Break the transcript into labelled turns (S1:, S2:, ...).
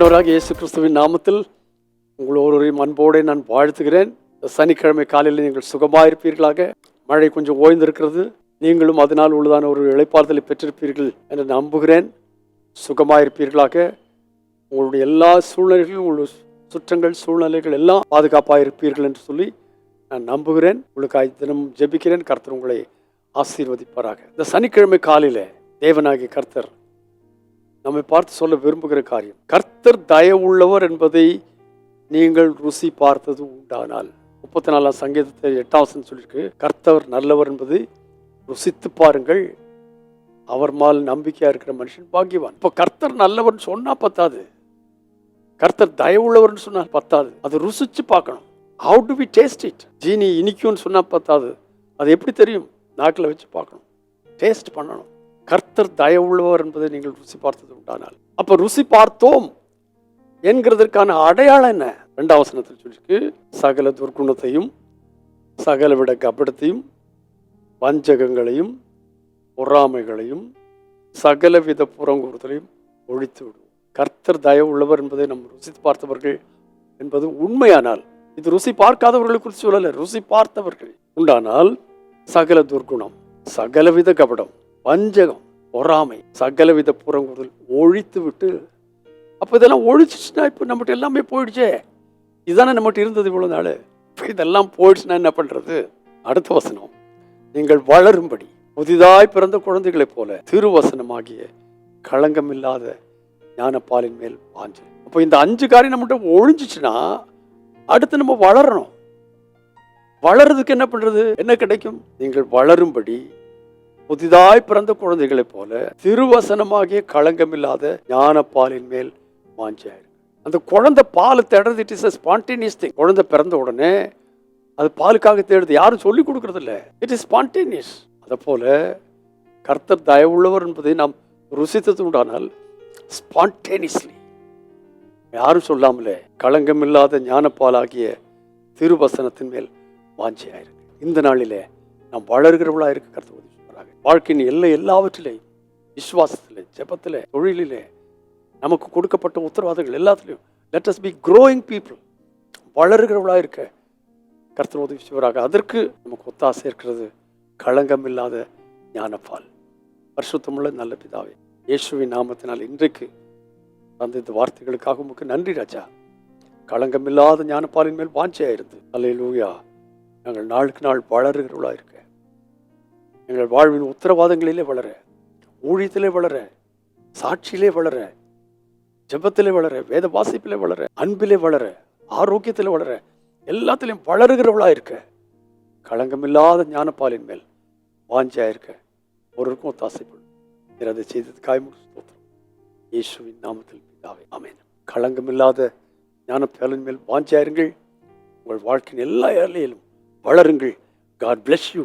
S1: ஆண்டவராக இயேசு கிறிஸ்துவின் நாமத்தில் உங்கள் ஒருவரையும் அன்போடு நான் வாழ்த்துகிறேன். இந்த சனிக்கிழமை காலையில் நீங்கள் சுகமாக இருப்பீர்களாக. மழை கொஞ்சம் ஓய்ந்திருக்கிறது. நீங்களும் அதனால் உள்ளதான ஒரு இளைப்பாறுதலை பெற்றிருப்பீர்கள் என்று நம்புகிறேன். சுகமாக இருப்பீர்களாக. உங்களுடைய எல்லா சூழ்நிலைகளும் உங்களுடைய சுற்றங்கள் சூழ்நிலைகள் எல்லாம் பாதுகாப்பாக இருப்பீர்கள் என்று சொல்லி நான் நம்புகிறேன். உங்களுக்காக தினம் ஜெபிக்கிறேன். கர்த்தர் உங்களை ஆசீர்வதிப்பாராக. இந்த சனிக்கிழமை காலையில் தேவனாகிய கர்த்தர் நம்மை பார்த்து சொல்ல விரும்புகிற காரியம் கர்த்தர் தயவுள்ளவர் என்பதை நீங்கள் ருசி பார்த்தது உண்டானால். முப்பத்தி நாலாம் சங்கீதத்தை எட்டாம் சொல்லியிருக்கு கர்த்தவர் நல்லவர் என்பது ருசித்து பாருங்கள். அவர் மேல் நம்பிக்கையா இருக்கிற மனுஷன் பாக்கியவான். இப்போ கர்த்தர் நல்லவர்னு சொன்னா பத்தாது. கர்த்தர் தயவுள்ளவர்னு சொன்னா பத்தாது. அது ருசிச்சு பார்க்கணும். How to be taste it ஜீனி இனிக்கும்னு சொன்னா பத்தாது. அது எப்படி தெரியும்? நாக்கில் வச்சு பார்க்கணும். டேஸ்ட் பண்ணணும். கர்த்தர் தயவுள்ளவர் என்பதை நீங்கள் ருசி பார்த்தது உண்டானால் அப்ப ருசி பார்த்தோம் என்கிறதற்கான அடையாளம் என்ன? ரெண்டாம் வசனத்தில் சொல்லிருக்கு சகல துர்க்குணத்தையும் சகல விட கபடத்தையும் வஞ்சகங்களையும் பொறாமைகளையும் சகலவித புறங்கூறுதலையும் ஒழித்து விடும் கர்த்தர் தயவு உள்ளவர் என்பதை நம்ம ருசித்து பார்த்தவர்கள் என்பது உண்மையானால் இது ருசி பார்க்காதவர்களை குறித்து சொல்லலை ருசி பார்த்தவர்கள் உண்டானால் சகல துர்க்குணம் சகலவித கபடம் வஞ்சகம் பொறாமை சகலவித புறங்குதல் ஒழித்து விட்டு அப்போ இதெல்லாம் ஒழிச்சிச்சுன்னா இப்போ நம்மகிட்ட எல்லாமே போயிடுச்சே. இதுதானே நம்மகிட்ட இருந்தது இவ்வளோ நாள். இப்போ இதெல்லாம் போயிடுச்சுன்னா என்ன பண்ணுறது அடுத்த வசனம். நீங்கள் வளரும்படி புதிதாய் பிறந்த குழந்தைகளைப் போல திருவசனமாகிய களங்கமில்லாத ஞானப்பாலின் மேல் பாஞ்சு. அப்போ இந்த அஞ்சு காரியம் நம்மகிட்ட ஒழிஞ்சிச்சுன்னா அடுத்து நம்ம வளரணும். வளர்றதுக்கு என்ன பண்ணுறது என்ன கிடைக்கும்? நீங்கள் வளரும்படி புதிதாய் பிறந்த குழந்தைகளைப் போல திருவசனமாகிய களங்கமில்லாத ஞானப்பாலின் மேல் வாஞ்சியாயிரு அந்த குழந்தை பால் தேடுறது it is a spontaneous thing குழந்தை பிறந்த உடனே அது பாலுக்காக தேடுது. யாரும் சொல்லி கொடுக்கறது இல்ல இட் இஸ் ஸ்பான்டேனியஸ் அதை போல கர்த்தர் தயவுள்ளவர் என்பதை நாம் ருசித்தது உண்டானால் ஸ்பான்டேனியஸ்லி யாரும் சொல்லாமலே களங்கமில்லாத ஞானப்பாலாகிய திருவசனத்தின் மேல் வாஞ்சியாயிருக்கு இந்த நாளிலே நாம் வளர்கிறவளாக இருக்க கருத்து உதவி வாழ்க்கையின் எல்லை எல்லாவற்றிலே விசுவாசத்திலே ஜெபத்திலே தொழிலிலே நமக்கு கொடுக்கப்பட்ட உத்தரவாதங்கள் எல்லாத்துலேயும் let us be growing people வளர்கிறவளாக இருக்க கர்த்தர் உதவி செய்வராக அதற்கு நமக்கு ஒத்தாசை இருக்கிறது. களங்கம் இல்லாத ஞானப்பால். பரிசுத்தமுள்ள நல்ல பிதாவே இயேசுவின் நாமத்தினால் இன்றைக்கு அந்த இந்த வார்த்தைகளுக்காக உமக்கு நன்றி ராஜா. களங்கமில்லாத ஞானப்பாலின் மேல் வாஞ்சியாயிருந்து அல்லேலூயா. நாங்கள் நாளுக்கு நாள் வளருகிறவளா இருக்க எங்கள் வாழ்வின் உத்தரவாதங்களிலே வளர ஊழியத்திலே வளர சாட்சியிலே வளர ஜபத்திலே வளர வேத வாசிப்பிலே வளர அன்பிலே வளர ஆரோக்கியத்திலே வளர எல்லாத்திலையும் வளருகிறவளா இருக்க களங்கமில்லாத ஞானப்பாலின் மேல் வாஞ்சியாக இருக்க ஒருவருக்கும் ஒத்தாசைப்படும் நீர் அதை செய்தது காய்முக ஸ்தோத்திரம். இயேசுவின் நாமத்தில் பிதாவே ஆமென். களங்கமில்லாத ஞானப்பாலின் மேல் வாஞ்சியாயிருங்கள். உங்கள் வாழ்க்கையின் எல்லா ஏழையிலும் வளருங்கள். God bless you